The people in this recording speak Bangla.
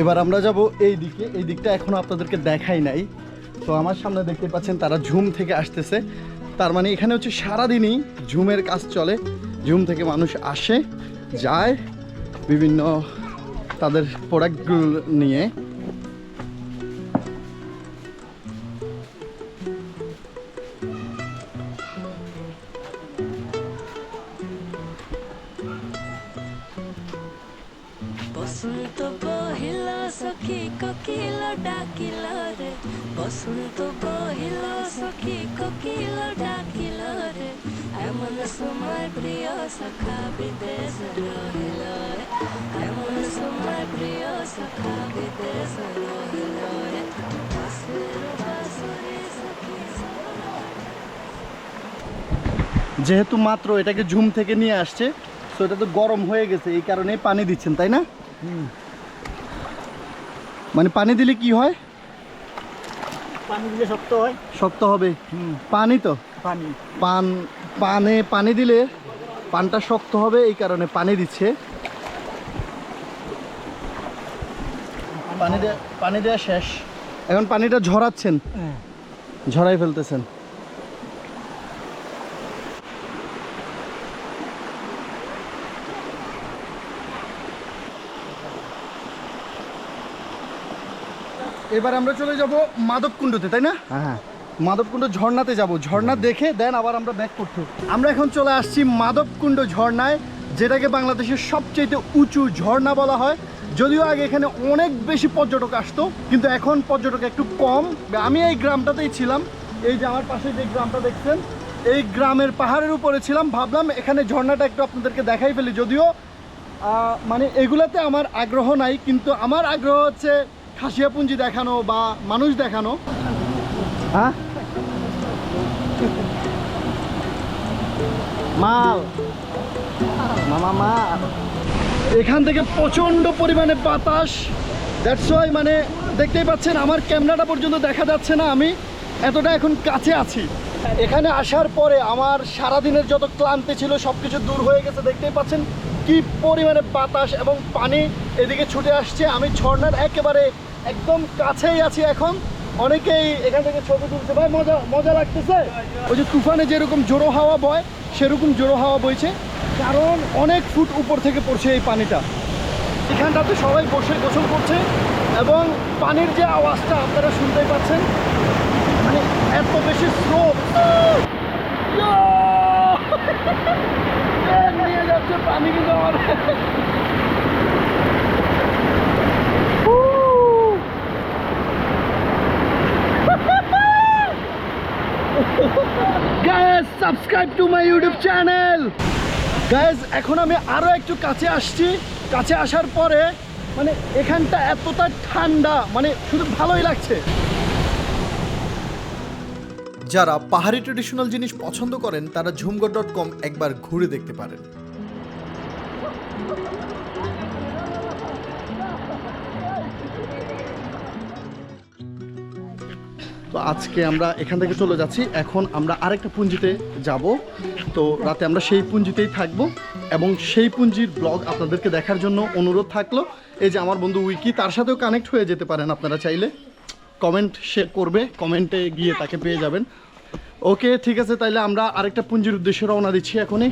এবার আমরা যাব এই দিকে। এই দিকটা এখনও আপনাদেরকে দেখাই নাই। তো আমার সামনে দেখতে পাচ্ছেন তারা ঝুম থেকে আসতেছে। তার মানে এখানে হচ্ছে সারাদিনই ঝুমের কাজ চলে। ঝুম থেকে মানুষ আসে, যায় বিভিন্ন তাদের প্রোডাক্টগুলো নিয়ে। বসন্ত বহিল সখী কোকিল ডাকিল রে বসন্ত বহিল সখী কোকিল ডাকিল রে এমন সময় প্রিয় সখা বিদেশ রহিল রে এমন সময় প্রিয় সখা বিদেশ রহিল রে বাসের বাসরে সখী যেহেতু মাত্র এটাকে ঝুম থেকে নিয়ে আসছে তো এটা তো গরম হয়ে গেছে এই কারণে পানি দিচ্ছেন তাই না মানে পানি দিলে কি হয়? পানি দিলে শক্ত হয়। শক্ত হবে। পানি তো? পানি। পান পানে পানি দিলে পানটা শক্ত হবে এই কারণে পানি দিচ্ছে। পানি দেয়া পানি দেওয়া শেষ। এখন পানিটা ঝরাচ্ছেন? হ্যাঁ। ঝরাই ফেলতেছেন। এবার আমরা চলে যাব মাধবকুণ্ডতে তাই না? হ্যাঁ মাধবকুণ্ড ঝর্ণাতে যাব ঝর্ণা দেখে দেন আবার আমরা ব্যাক করতে। আমরা এখন চলে আসছি মাধবকুণ্ড ঝর্ণায় যেটাকে বাংলাদেশের সবচেয়ে উঁচু ঝর্ণা বলা হয়। যদিও আগে এখানে অনেক বেশি পর্যটক আসতো কিন্তু এখন পর্যটক একটু কম। আমি এই গ্রামটাতেই ছিলাম এই যে আমার পাশে যে গ্রামটা দেখছেন এই গ্রামের পাহাড়ের উপরে ছিলাম ভাবলাম এখানে ঝর্ণাটা একটু আপনাদেরকে দেখাই ফেলি। যদিও মানে এগুলাতে আমার আগ্রহ নাই কিন্তু আমার আগ্রহ হচ্ছে খাসিয়াপুঞ্জি দেখানো বা মানুষ দেখানো? হ্যাঁ? মাল। মামা মাল এখান থেকে প্রচণ্ড পরিমাণে বাতাস। দ্যাটস ওয়াই মানে দেখতেই পাচ্ছেন আমার ক্যামেরাটা পর্যন্ত দেখা যাচ্ছে না আমি এতটা এখন কাছে আছি। এখানে আসার পরে আমার সারাদিনের যত ক্লান্তি ছিল সব কিছু দূর হয়ে গেছে দেখতেই পাচ্ছেন কি পরিমাণে বাতাস এবং পানি এদিকে ছুটে আসছে। আমি ঝর্নার একেবারে একদম কাছেই আছি এখন। অনেকেই এখান থেকে ছবি তুলছে ভাই মজা মজা লাগতেছে। ওই যে তুফানে যেরকম জোরো হাওয়া বয়, সেরকম জোরো হাওয়া বইছে। কারণ অনেক ফুট উপর থেকে পড়ছে এই পানিটা। এখানটাতে সবাই বসে গোসল করছে এবং পানির যে আওয়াজটা আপনারা শুনতেই পাচ্ছেন মানে এত বেশি স্রোত নিয়ে যাচ্ছে পানি কিন্তু আমার Woo! Guys subscribe to my YouTube channel guys এখন আমি আরও একটু কাছে আসছি। কাছে আসার পরে মানে এখানটা এতটা ঠান্ডা মানে শুধু ভালোই লাগছে। যারা পাহাড়ি ট্রেডিশনাল জিনিস পছন্দ করেন, তারা ঝুমগড় ডট কম একবার ঘুরে দেখতে পারেন। তো আজকে আমরা এখান থেকে চলে যাচ্ছি। এখন আমরা আরেকটা পুঞ্জিতে যাব। তো রাতে আমরা সেই পুঞ্জিতেই থাকব এবং সেই পুঞ্জির ব্লগ আপনাদেরকে দেখার জন্য অনুরোধ থাকল। এই যে আমার বন্ধু উইকি, তার সাথেও কানেক্ট হয়ে যেতে পারেন আপনারা চাইলে। কমেন্ট সে করবে কমেন্টে গিয়ে তাকে পেয়ে যাবেন। ওকে, ঠিক আছে, তাইলে আমরা আরেকটা পুঞ্জির উদ্দেশ্যে রওনা দিচ্ছি এখনই।